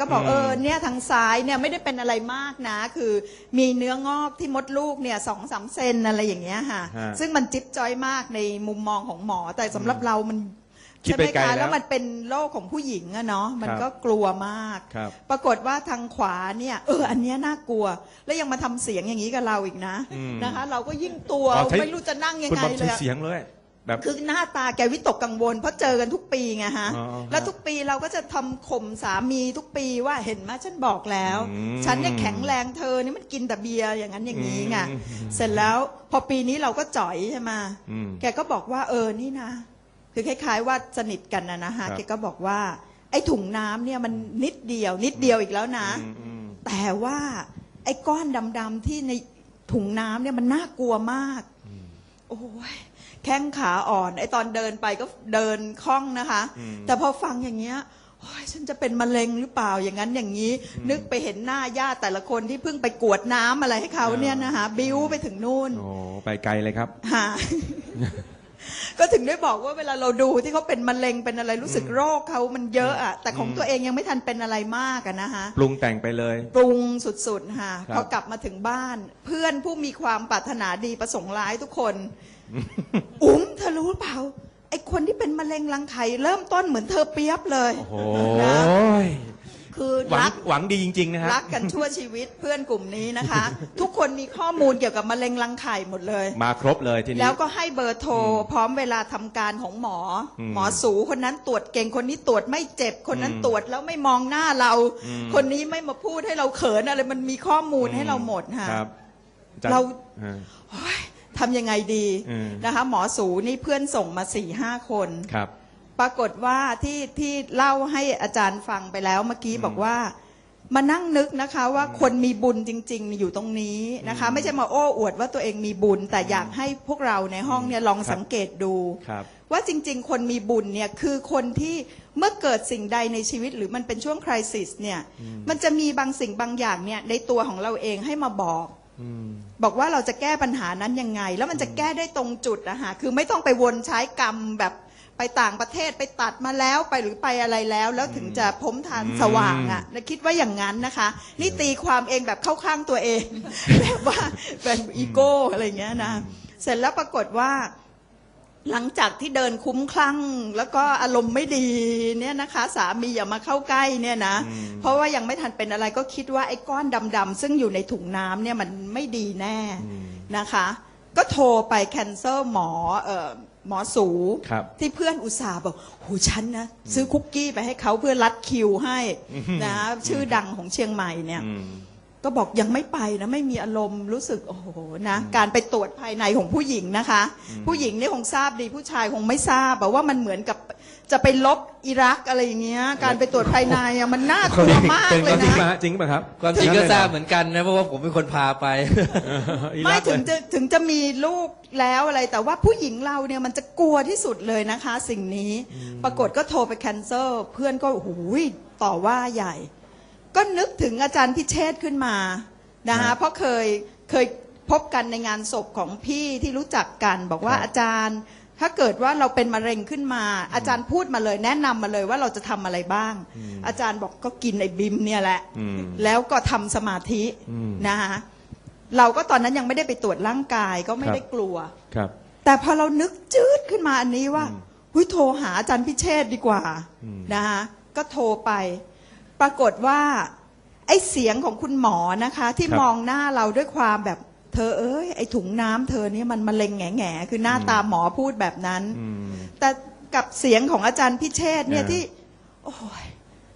ก็บอกอืมเออเนี่ยทางซ้ายเนี่ยไม่ได้เป็นอะไรมากนะ คือมีเนื้องอกที่มดลูกเนี่ยสองสามเซนอะไรอย่างเงี้ยค่ะ ฮะซึ่งมันจิ๊บจ้อยมากในมุมมองของหมอ แต่สำหรับเรามันคิดใช่ไหไปมไกลคะแล้แล้ววมันเป็นโรคของผู้หญิงอะเนาะมันครับก็กลัวมาก ครับ ปรากฏว่าทางขวาเนี่ยเอออันเนี้ยน่ากลัว แล้วยังมาทำเสียงอย่างนี้กับเราอีกนะอืมนะคะ เราก็ยิ่งตัวอ๋อใช้ ไม่รู้จะนั่งยังคุณไงบอมเลใช้ยอะ เสียงเลย แบบคือหน้าตาแกวิตกกังวล เพราะเจอกันทุกปีไงฮะ อ๋อฮะแล้วทุกปีเราก็จะทำข่มสามีทุกปีว่าเห็นไหมฉันบอกแล้ว อืมฉันเนี่ยแข็งแรงเธอนี่มันกินแต่เบียร์อย่างนั้นอย่างนี้ไงอืม เสร็จแล้วพอปีนี้เราก็จ่อยใช่ไหมอืม แกก็บอกว่าเออนี่นะ คือคล้าย ๆ ว่าสนิทกันนะนะฮะครับ แกก็บอกว่า ไอ้ถุงน้ำเนี่ยมันนิดเดียว นิดเดียวอีกแล้วนะ อืมอืม แต่ว่าไอ้ก้อนดำๆที่ในถุงน้ำเนี่ยมันน่ากลัวมาก โอ้ย แข้งขาอ่อนไอ้ตอนเดินไปก็เดินคล่องนะคะ อืม แต่พอฟังอย่างเงี้ยโอ้ยฉันจะเป็นมะเร็งหรือเปล่าอย่างนั้นอย่างนี้ นึกไปเห็นหน้าญาติแต่ละคนที่เพิ่งไปกวดน้ำอะไรให้เขาเนี่ยนะคะบิ้วไปถึงนู่น โอ้ไปไกลเลยครับฮะก็ถึงได้บอกว่าเวลาเราดูที่เขาเป็นมะเร็งเป็นอะไรรู้สึกโรคเขามันเยอะอะแต่ของอืมตัวเองยังไม่ทันเป็นอะไรมากอะนะคะปรุงแต่งไปเลย ปรุงสุดๆค่ะครับ พอกลับมาถึงบ้าน เพื่อนผู้มีความปรารถนาดีประสงค์ร้ายทุกคน อุ๋มเธอรู้เปล่า ไอ้คนที่เป็นมะเร็งรังไข่เริ่มต้นเหมือนเธอเปียบเลยโอ้โหนะคือหวังรัก หวังดีจริง ๆ นะฮะ รักกันชั่วชีวิตเพื่อนกลุ่มนี้นะคะ ทุกคนมีข้อมูลเกี่ยวกับมะเร็งรังไข่หมดเลย มาครบเลยทีนี้ แล้วก็ให้เบอร์โทรพร้อมเวลาทำการของหมออมหมอสูคนนั้นตรวจเก่งคนนี้ตรวจไม่เจ็บคนนั้นอืมตรวจแล้วไม่มองหน้าเรา อืม คนนี้ไม่มาพูดให้เราเขินอะไรมันมีข้อมูลให้เราหมดค่ะ ครับอจย์เราอ่าโอ๊ย ทำยังไงดีอืม นะคะ หมอสูนี่เพื่อนส่งมาสี่ห้าคน ครับ ปรากฏว่าที่ที่เล่าให้อาจารย์ฟังไปแล้วเมื่อกี้อืมบอกว่า มานั่งนึกนะคะ ว่าคนมีบุญจริง ๆ อยู่ตรงนี้นะคะอืมไม่ใช่มาโอ้อวดว่าตัวเองมีบุญ แต่อยากให้พวกเราในห้องเนี่ยลองครับ สังเกตดู ครับ ว่าจริง ๆ คนมีบุญเนี่ยคือคนที่เมื่อเกิดสิ่งใดในชีวิตหรือมันเป็นช่วงคริสิสเนี่ยอืมมันจะมีบางสิ่งบางอย่างเนี่ยในตัวของเราเองให้มาบอกอืม บอกว่าเราจะแก้ปัญหานั้นยังไง แล้วมันจะแก้ได้ตรงจุดนะคะคือไม่ต้องไปวนใช้กรรมแบบไปต่างประเทศไปตัดมาแล้วไปหรือไปอะไรแล้ว แล้วถึงจะพ้มทานอืมสว่างอะ่ะและคิดว่าอย่างนั้นนะคะ นี่ตีความเองแบบเข้าข้างตัวเองแบบว่าเป็นอีโก้อะไรอย่างเงี้ยนะเสร็จแล้วปรากฏว่า หลังจากที่เดินคุ้มคลั่ง แล้วก็อารมณ์ไม่ดีเนี่ยนะคะ สามีอย่ามาเข้าใกล้เนี่ยนะอืมเพราะว่ายังไม่ทันเป็นอะไรก็คิดว่าไอ้ก้อนดำๆซึ่งอยู่ในถุงน้ำเนี่ยมันไม่ดีแน่อืมนะคะ ก็โทรไปแคนเซอร์หมอเอ่อหมอสูครับที่เพื่อนอุตส่าห์บอกหูฉันนะซื้อคุกกี้ไปให้เขาเพื่อรัดคิวให้อืมนะชื่อดังของเชียงใหม่เนี่ยอืม ก็บอกยังไม่ไปนะไม่มีอารมณ์รู้สึกโอ้โหนะการไปตรวจภายในของผู้หญิงนะคะอืมผู้หญิงนี่คงทราบดีผู้ชายคงไม่ทราบแบบว่ามันเหมือนกับจะไปลบอิรักอะไรอย่างเงี้ย การไปตรวจภายในอะมันน่ากลัวมากเลยจริงนะป่ะฮะจริงป่ะครับความจริงก็งั้นลยทราบเอเหมือนกันนะเพราะว่าผมเป็นคนพาไปอีไม่รักถึงเลยจะถึงจะมีลูกแล้วอะไร แต่ว่าผู้หญิงเราเนี่ยมันจะกลัวที่สุดเลยนะคะ สิ่งนี้ปรากฏก็โทรไปแคนเซอร์เพื่อนก็โอ้โหต่อว่าใหญ่ ก็นึกถึงอาจารย์พิเชษฐ์ขึ้นมานะครัคะบเพราะเคยเคยพบกันในงานศพของพี่ที่รู้จักกันบอกว่าครับอาจารย์ ถ้าเกิดว่าเราเป็นมะเร็งขึ้นมา อาจารย์พูดมาเลย แนะนำมาเลยว่าเราจะทำอะไรบ้างอืมอาจารย์บอกก็กินไอ้บิมเนี่ยแหละอืมแล้วก็ทำสมาธิอืมนะคะเราก็ตอนนั้นยังไม่ได้ไปตรวจร่างกายก็ไม่ครับได้กลัวครับ แต่พอเรานึกจืดขึ้นมาอันนี้ว่าอืมหุยโทรหาอาจารย์พิเชษฐ์ดีกว่าอืมนะคะก็โทรไป ปรากฏว่า ไอ้เสียงของคุณหมอนะคะ ที่มองหน้าเราด้วยความแบบ เธอเอ้ยไอ้ถุงน้ำเธอเนี่ยมันมะเร็งแง่แง่ๆคือหน้าตาหมอพูดแบบนั้น อืม แต่กับเสียงของอาจารย์พิเชษฐ์เนี่ยอ่าที่ โอ้ย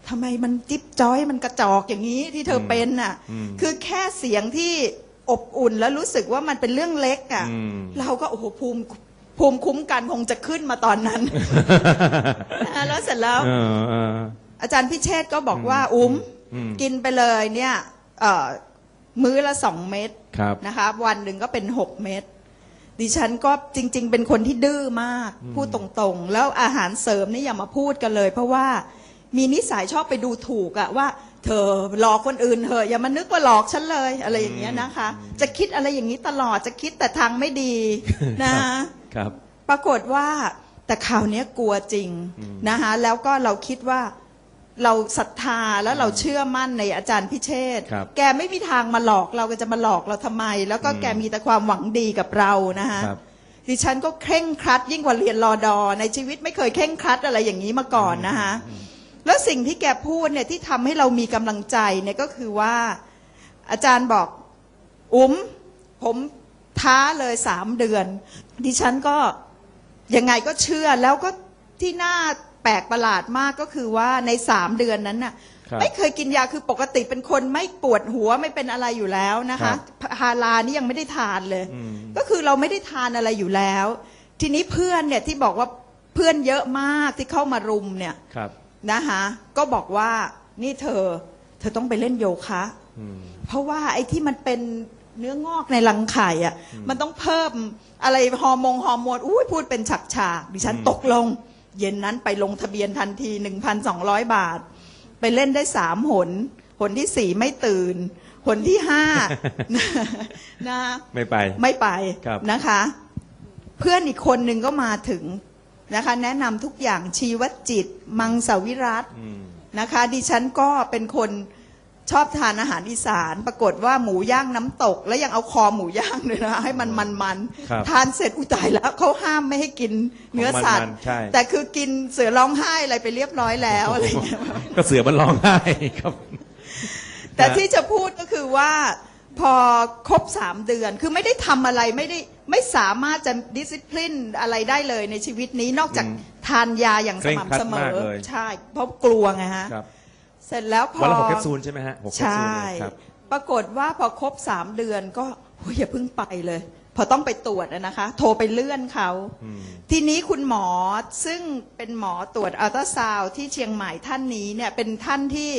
ทำไมมันจิ๊บจ้อยมันกระจอกอย่างนี้ที่เธอเป็นน่ะ อืมคือแค่เสียงที่อบอุ่นแล้วรู้สึกว่ามันเป็นเรื่องเล็กอะ อืม เราก็โอ้โหภูมิภูมิคุ้มกันคงจะขึ้นมาตอนนั้นนะแล้วเสร็จแล้ว เออเออ อาจารย์พิเชษก็บอกว่าอุ้มอืมกินไปเลยเนี่ยเอ่อมื้อละสองเม็ดครับ นะคะวันหนึ่งก็เป็นหกเม็ดดิฉันก็จริง ๆ เป็นคนที่ดื้อมากพูดตรงๆ แล้วอาหารเสริมนี่อย่ามาพูดกันเลย เพราะว่ามีนิสัยชอบไปดูถูกอะว่า เธอหลอกคนอื่นเถอะอย่ามานึกว่าหลอกฉันเลยอะไรอย่างเงี้ยนะคะ จะคิดอะไรอย่างนี้ตลอดจะคิดแต่ทางไม่ดีนะ ครับ ปรากฏว่าแต่ข่าวเนี้ยกลัวจริงอืม นะคะแล้วก็เราคิดว่า เราศรัทธาแล้วเราเชื่อมั่นในอาจารย์พิเชษฐ์ครับแกไม่มีทางมาหลอกเราก็จะมาหลอกเราทำไม แล้วก็อืมแกมีแต่ความหวังดีกับเรานะคะครับ ดิฉันก็เคร่งครัดยิ่งกว่าเรียนรอดอในชีวิตไม่เคยเคร่งครัดอะไรอย่างนี้มาก่อนนะคะแล้วสิ่งที่แกพูดเนี่ยที่ทำให้เรามีกำลังใจเนี่ยก็คือว่า อาจารย์บอกอุ๋มผมท้าเลยสามเดือน ดิฉันก็ยังไงก็เชื่อแล้วก็ที่น่า แปลกประหลาดมากก็คือว่าในสามเดือนนั้นน่ะครับไม่เคยกินยาคือปกติเป็นคนไม่ปวดหัวไม่เป็นอะไรอยู่แล้วนะครัคะบพารานี่ยังไม่ได้ทานเลย อืม ก็คือเราไม่ได้ทานอะไรอยู่แล้ว ทีนี้เพื่อนเนี่ยที่บอกว่าเพื่อนเยอะมากที่เข้ามารุมเนี่ยครับ นะคะก็บอกว่านี่เธอ เธอต้องไปเล่นโยคะ อืม เพราะว่าไอ้ที่มันเป็นเนื้องอกในรังไข่อะมันต้องเพิ่มอะไรฮอร์โมนฮอร์โมนอุ้ยพูดเป็นฉากฉากๆดิฉันอืม ตกลง เย็นนั้นไปลงทะเบียนทันที 1,200 บาท ไปเล่นได้สามหน หนที่สี่ไม่ตื่น หนที่ห้านะไม่ไปไม่ไปครับนะคะ เพื่อนอีกคนหนึ่งก็มาถึงนะคะ แนะนำทุกอย่างชีวจิต มังสวิรัตอืมนะคะ ดิฉันก็เป็นคน ชอบทานอาหารอีสาน ปรากฏว่าหมูย่างน้ำตก แล้วยังเอาคอหมูย่างเลยนะให้มันมันมันๆครับทานเสร็จอุยตายแล้วเขาห้ามไม่ให้กินเนื้อสัตว์ของมันๆใช่ แต่คือกินเสือร้องไห้อะไรไปเรียบร้อยแล้วอะไรอย่างเงี้ย ก็เสือมันร้องไห้ครับ แต่ที่จะพูดก็คือว่าพอครบสามเดือนคือไม่ได้ทำอะไรไม่ได้ไม่สามารถจะดิสซิ p ลินอะไรได้เลยในชีวิตนี้นอกจากอืมทานยาอย่างสม่ำเสมเคร่งครัดมากอเลยใช่ เพราะกลัวไงฮะ ครับ เสร็จแล้วพอวันละหกแคปซูลใช่ไหมฮะหกแคปใช่ซูลเลยครับ ปรากฏว่าพอครบสามเดือนก็โอ้ยอย่าเพิ่งไปเลย พอต้องไปตรวจอะนะคะ โทรไปเลื่อนเขา อืม ทีนี้คุณหมอซึ่งเป็นหมอตรวจอัลตราซาวด์ที่เชียงใหม่ท่านนี้เนี่ยเป็นท่านที่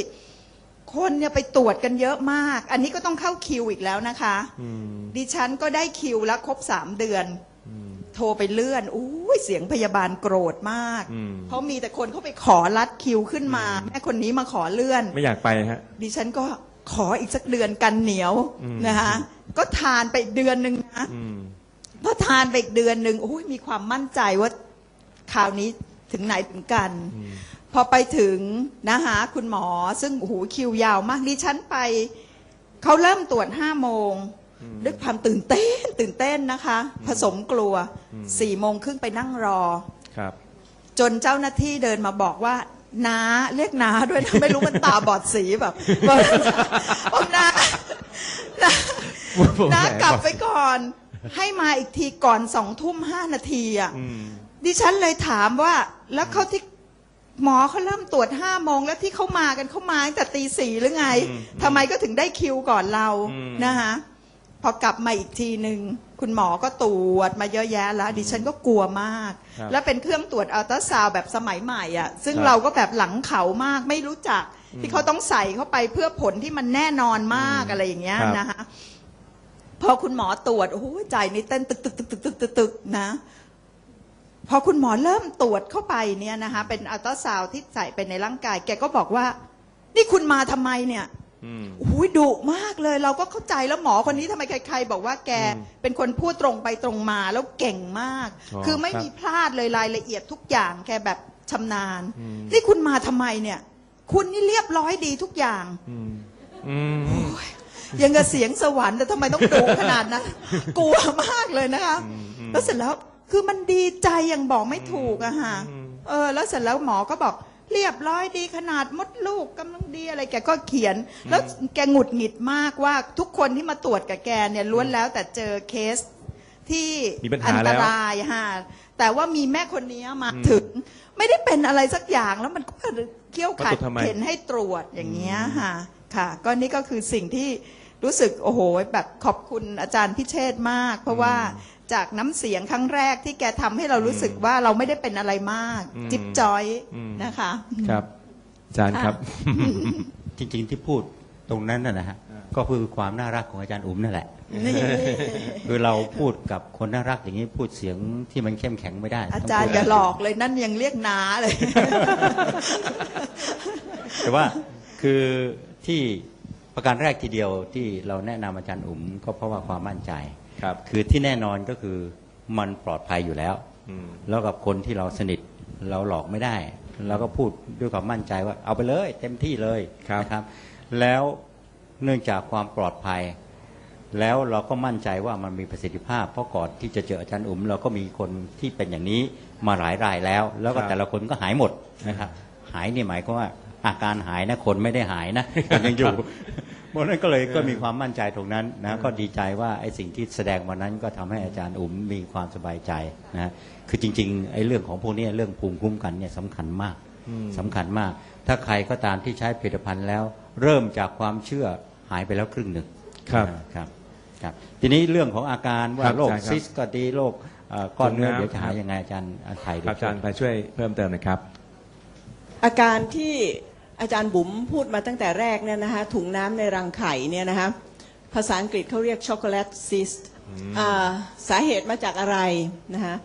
คนเนี่ยไปตรวจกันเยอะมาก อันนี้ก็ต้องเข้าคิวอีกแล้วนะคะ อืม ดิฉันก็ได้คิวแล้วครบสามเดือนอืมโทรไปเลื่อนอุ้ยเสียงพยาบาลโกรธมาก อืม เพราะมีแต่คนเขาไปขอรัดคิวขึ้นมา แม่คนนี้มาขอเลื่อน ไม่อยากไปฮะ ดิฉันก็ขออีกสักเดือนกันเหนียวอืม นะคะก็ทานไปอีกเดือนหนึ่งนะอืม พอทานไปอีกเดือนหนึ่งโอ้ยมีความมั่นใจว่าคราวนี้ถึงไหนถึงกัน อืม พอไปถึงนะคะคุณหมอซึ่งโอ้โหคิวยาวมากดิฉันไป เขาเริ่มตรวจห้าโมงอืม ด้วยความตื่นเต้นตื่นเต้นนะคะ ผสมกลัวอืมสี่โมงครึ่งไปนั่งรอ ครับ จนเจ้าหน้าที่เดินมาบอกว่าน้าเรียกน้าด้วยนะไม่รู้มันตาบอดสีแบบบอกบอกน้าน้าน้ากลับไปก่อน ให้มาอีกทีก่อนสองทุ่มห้านาทีอะอืมดิฉันเลยถามว่า แล้วเขาที่หมอเขาเริ่มตรวจห้าโมงแล้วที่เขามากันเขามาตั้งแต่ตีสี่หรือไงอืมทำไมก็ถึงได้คิวก่อนเราอืมนะคะ พอกลับมาอีกทีหนึ่งคุณหมอก็ตรวจมาเยอะแยะแล้ว ดิฉันก็กลัวมาก ครับแล้วเป็นเครื่องตรวจอัลตราซาวด์แบบสมัยใหม่อะ ซึ่งครับเราก็แบบหลังเขามากไม่รู้จัก อืมที่เขาต้องใส่เข้าไปเพื่อผลที่มันแน่นอนมากอะไรอย่างเงี้ยครับ นะคะพอคุณหมอตรวจโอ้โหใจนี่เต้นตึกตึกตึกตึกตึกตึกตึกนะ พอคุณหมอเริ่มตรวจเข้าไปเนี่ยนะคะ เป็นอัลตราซาวด์ที่ใส่ไปในร่างกาย แกก็บอกว่า นี่คุณมาทำไมเนี่ย อืม โอ้ยดุมากเลย เราก็เข้าใจแล้วหมอคนนี้ทำไมใครๆ บอกว่าแกอืมเป็นคนพูดตรงไปตรงมาแล้วเก่งมาก อ๋อคือไม่ครับมีพลาดเลยรายละเอียดทุกอย่างแกแบบชำนาญ อืม นี่คุณมาทำไมเนี่ย คุณนี่เรียบร้อยดีทุกอย่าง อืมอืม ยังกับเสียงสวรรค์แต่ทำไมต้องดุขนาดนั้น กลัวมากเลยนะคะอืมอืมแล้วเสร็จแล้วคือมันดีใจอย่างบอกไม่ถูกอะฮะอืม เออ แล้วเสร็จแล้วหมอก็บอก เรียบร้อยดีขนาดมดลูกกำลังดีอะไรแกก็เขียน แล้วแกหงุดหงิดมากว่าทุกคนที่มาตรวจกับแกเนี่ยล้วนแล้วแต่เจอเคสที่มีปัญหาอันแล้ตวรายฮะแต่ว่ามีแม่คนนี้มาอืมถึง ไม่ได้เป็นอะไรสักอย่างแล้วมันก็เขี้ยวขัดมาตรวจทำไมเข็นให้ตรวจอย่างเงี้ยค่ะค่ะ ก็นี่ก็คือสิ่งที่ รู้สึกโอ้โหแบบขอบคุณอาจารย์พิเชษมาก เพราะว่าจากน้ำเสียงครั้งแรกที่แกทำให้เรารู้สึกว่าเราไม่ได้เป็นอะไรมากอืมจิ๊บจอยอืมนะคะครับอาจารย์ครับ จริง ๆ ที่พูดตรงนั้นน่ะนะฮะอ่าก็คือความน่ารักของอาจารย์อุ๋มนั่นแหละนี่คือเราพูดกับคนน่ารักอย่างนี้พูดเสียงที่มันเข้มแข็งไม่ได้ อาจารย์อย่าหลอกเลยนั่นยังเรียกนาเลย แต่ว่าคือที่ ประการแรกทีเดียวที่เราแนะนำอาจารย์อุ๋มก็เพราะว่าความมั่นใจครับ คือที่แน่นอนก็คือมันปลอดภัยอยู่แล้ว อืม แล้วกับคนที่เราสนิทเราหลอกไม่ได้เราก็พูดด้วยความมั่นใจว่าเอาไปเลย เต็มที่เลยครับ นะครับ แล้วเนื่องจากความปลอดภัย แล้วเราก็มั่นใจว่ามันมีประสิทธิภาพ เพราะก่อนที่จะเจออาจารย์อุ๋มเราก็มีคนที่เป็นอย่างนี้มาหลายรายแล้ว แล้วก็ครับ แต่ละคนก็หายหมดนะครับ หายนี่หมายความว่าอาการหายนะคนไม่ได้หายนะ มันยังอยู่ เพราะฉะนั้นก็เลยก็มีความมั่นใจตรงนั้นนะก็ดีใจว่าไอ้สิ่งที่แสดงวันนั้นก็ทำให้อาจารย์อุ๋มมีความสบายใจนะคือจริงๆไอ้เรื่องของพวกนี้เรื่องภูมิคุ้มกันเนี่ยสำคัญมากอืมสำคัญมาก ถ้าใครก็ตามที่ใช้ผลิตภัณฑ์แล้ว เริ่มจากความเชื่อหายไปแล้วครึ่งหนึ่งครับนะครับครับ ทีนี้เรื่องของอาการว่าครับโรคอาจารย์ครับซิสก็ดีโรคเอ่อก้อนเนื้อถุงน้ำเดี๋ยวจะหาครับยังไงอาจารย์ไทยครับอาจารย์ไปช่วยเพิ่มเติมหนะครับ อาการที่ อาจารย์บุ๋มพูดมาตั้งแต่แรกเนี่ยนะคะถุงน้ำในรังไข่เนี่ยนะคะภาษาอังกฤษเขาเรียกช็อกโกแลตซิสสาเหตุมาจากอะไรนะคะ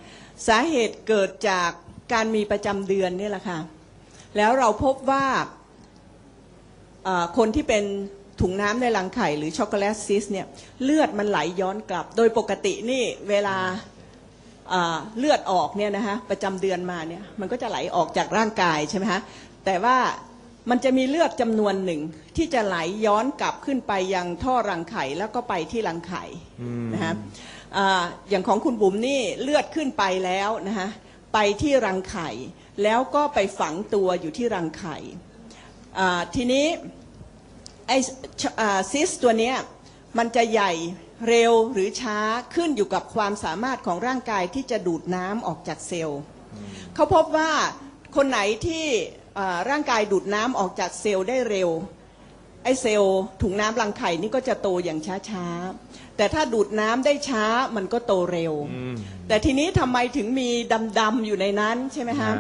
สาเหตุเกิดจากการมีประจำเดือนเนี่ยแหละค่ะแล้วเราพบว่าอ่าคนที่เป็นถุงน้ำในรังไข่หรือช็อกโกแลตซิสเนี่ยเลือดมันไหลย้อนกลับ โดยปกตินี่เวลาอ่าเลือดออกเนี่ยนะคะประจำเดือนมาเนี่ยมันก็จะไหลออกจากร่างกายใช่ไหมคะแต่ว่า มันจะมีเลือดจำนวนหนึ่งที่จะไหลย้อนกลับขึ้นไปยังท่อรังไข่แล้วก็ไปที่รังไข่นะคะอ่าอย่างของคุณบุ๋มนี่เลือดขึ้นไปแล้วนะคะไปที่รังไข่แล้วก็ไปฝังตัวอยู่ที่รังไข่อ่าทีนี้ไอซิสตัวเนี้ยมันจะใหญ่เร็วหรือช้าขึ้นอยู่กับความสามารถของร่างกายที่จะดูดน้ำออกจากเซลล์ เขาพบว่าคนไหนที่อ่า ร่างกายดูดน้ำออกจากเซลล์ได้เร็ว ไอเซลล์ถุงน้ำรังไข่นี่ก็จะโตอย่างช้าๆ แต่ถ้าดูดน้ำได้ช้ามันก็โตเร็วแต่ทีนี้ทำไมถึงมีดำๆอยู่ในนั้นใช่ไหมฮะฮะ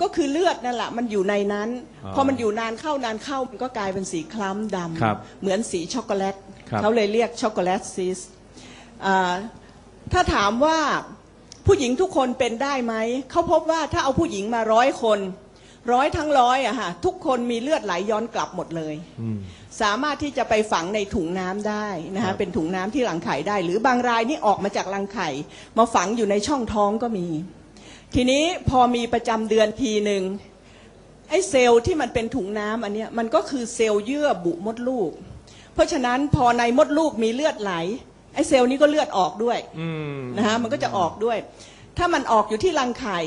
ก็คือเลือดนั่นแหละมันอยู่ในนั้น อ๋อพอมันอยู่นานเข้านานเข้ามันก็กลายเป็นสีคล้ำดครับำเหมือนสีช็อกโกแลตครับ เขาเลยเรียกช็อกโกแลตซิสอ่าถ้าถามว่าผู้หญิงทุกคนเป็นได้ไหมเขาพบว่าถ้าเอาผู้หญิงมาร้อยคน ร้อยทั้งร้อยอะฮะทุกคนมีเลือดไหลย้อนกลับหมดเลย อืม สามารถที่จะไปฝังในถุงน้ำได้นะครัฮะบ เป็นถุงน้ำที่รังไข่ได้ หรือบางรายนี่ออกมาจากรังไข่ มาฝังอยู่ในช่องท้องก็มี ทีนี้พอมีประจำเดือนทีหนึ่งไอ้เซลล์ที่มันเป็นถุงน้ำอันเนี้ยมันก็คือเซลล์เยื่อบุมดลูก เพราะฉะนั้นพอในมดลูกมีเลือดไหลไอ้เซลล์นี้ก็เลือดออกด้วย อืม นะฮะมันก็จะออกด้วย ถ้ามันออกอยู่ที่รังไข่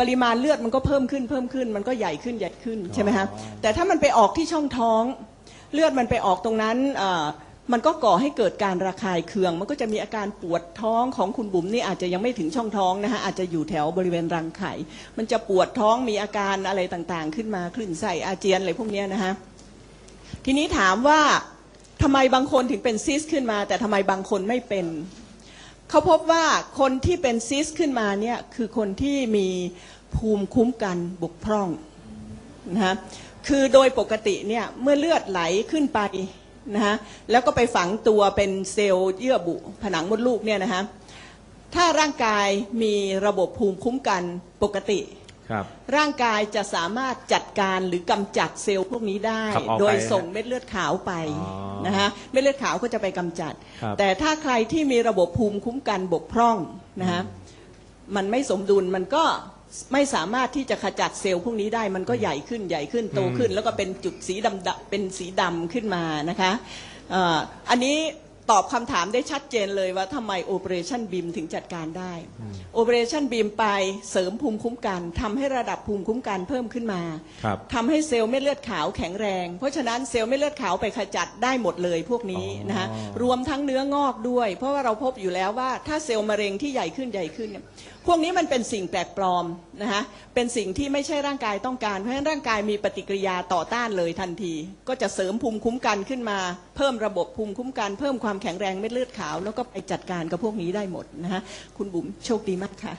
ปริมาณเลือดมันก็เพิ่มขึ้นเพิ่มขึ้น มันก็ใหญ่ขึ้นใหญ่ขึ้นใช่ไหมฮะแต่ถ้ามันไปออกที่ช่องท้อง เลือดมันไปออกตรงนั้นเอ่อมันก็ก่อให้เกิดการระคายเคือง มันก็จะมีอาการปวดท้องของคุณบุ๋มนี่อาจจะยังไม่ถึงช่องท้องนะฮะอาจจะอยู่แถวบริเวณรังไข่ มันจะปวดท้องมีอาการอะไรต่างๆ ขึ้นมาคลื่นไส้อาเจียนอะไรพวกเนี้ยนะฮะทีนี้ถามว่าทำไมบางคนถึงเป็นซิสขึ้นมา แต่ทำไมบางคนไม่เป็น เขาพบว่าคนที่เป็นซิสขึ้นมาเนี่ยคือคนที่มีภูมิคุ้มกันบกพร่องนะฮะคือโดยปกติเนี่ยเมื่อเลือดไหลขึ้นไปนะฮะแล้วก็ไปฝังตัวเป็นเซลล์เยื่อบุผนังมดลูกเนี่ยนะฮะถ้าร่างกายมีระบบภูมิคุ้มกันปกติ ครับ ร่างกายจะสามารถจัดการหรือกำจัดเซลล์พวกนี้ได้ ขับออกไปโดยส่งเม็ดเลือดขาวไปอ๋อนะฮะเม็ดเลือดขาวก็จะไปกำจัด ครับแต่ถ้าใครที่มีระบบภูมิคุ้มกันบกพร่องนะฮะมันไม่สมดุลมันก็ไม่สามารถที่จะขจัดเซลล์พวกนี้ได้มันก็ใหญ่ขึ้นใหญ่ขึ้นโตขึ้น แล้วก็เป็นจุดสีดำๆเป็นสีดำขึ้นมานะคะเอ่ออันนี้ ตอบคำถามได้ชัดเจนเลยว่าทำไม Operation BIM ถึงจัดการได้ Operation BIM ไปเสริมภูมิคุ้มกันทำให้ระดับภูมิคุ้มกันเพิ่มขึ้นมาครับทำให้เซลล์เม็ดเลือดขาวแข็งแรง เพราะฉะนั้นเซลล์เม็ดเลือดขาวไปขจัดได้หมดเลยพวกนี้อ๋อนะฮะรวมทั้งเนื้องอกด้วย เพราะว่าเราพบอยู่แล้วว่าถ้าเซลล์มะเร็งที่ใหญ่ขึ้นใหญ่ขึ้นเนี่ยพวกนี้มันเป็นสิ่งแปลกปลอมนะฮะเป็นสิ่งที่ไม่ใช่ร่างกายต้องการ เพราะฉะนั้นร่างกายมีปฏิกิริยาต่อต้านเลยทันที ก็จะเสริมภูมิคุ้มกันขึ้นมา เพิ่มระบบภูมิคุ้มกัน เพิ่มความแข็งแรงเม็ดเลือดขาว แล้วก็ไปจัดการกับพวกนี้ได้หมดนะฮะคุณบุ๋มโชคดีมากค่ะ